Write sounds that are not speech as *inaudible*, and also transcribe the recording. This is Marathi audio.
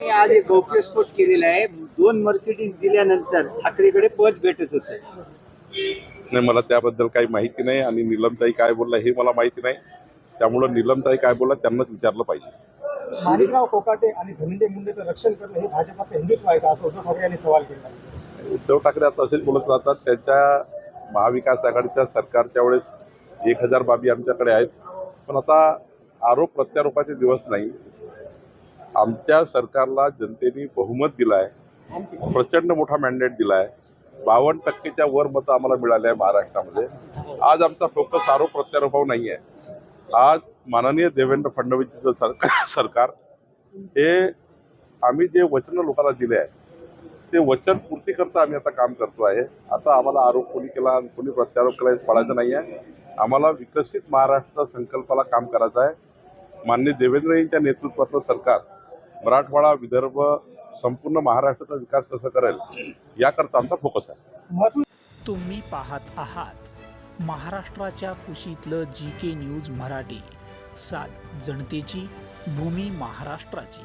मी आज एक गौप्यस्फोट केलेला आहे. दोन मर्सिडीज दिल्यानंतर ठाकरेकडे पद भेटत होतं. नाही मला त्याबद्दल काही माहिती नाही आणि निलमताई काय बोलला हे मला माहिती नाही. त्यामुळं निलमताई काय बोलला त्यांनाच विचारलं पाहिजे. माणिकराव कोकाटे आणि धनंजय मुंडेचं रक्षण करणं हे भाजपाचं हिंदुत्व आहे का? असं उद्धव ठाकरे यांनी सवाल केला. उद्धव ठाकरे आता असेच बोलत राहतात. त्यांच्या महाविकास आघाडीच्या सरकारच्या वेळेस एक हजार बाबी आमच्याकडे आहेत. पण आता आरोप प्रत्यारोपाचे दिवस नाही. आमच्या सरकारला जनतेने बहुमत दिलं आहे प्रचंड मोठा मॅन्डेट दिला आहे बावन्न टक्केच्या वर मतं आम्हाला मिळाले आहे महाराष्ट्रामध्ये. आज आमचा फोकस आरोप प्रत्यारोपाव नाही आहे आज माननीय देवेंद्र फडणवीसचं सर *coughs* सरकार हे आम्ही जे वचन लोकांना दिले आहे ते वचन पूर्ती करता आम्ही आता काम करतो आहे. आता आम्हाला आरोप कोणी केला आणि कोणी प्रत्यारोप केला हे पडायचं नाही आहे. आम्हाला विकसित महाराष्ट्र संकल्पाला काम करायचं आहे. मान्य देवेंद्र यांच्या नेतृत्वातलं सरकार मराठवाडा विदर्भ संपूर्ण महाराष्ट्राचा विकास कसा करेल याकरता आमचा फोकस आहे. तुम्ही पाहत आहात महाराष्ट्राच्या कुशीतलं जी के न्यूज मराठी. सात जनतेची भूमी महाराष्ट्राची.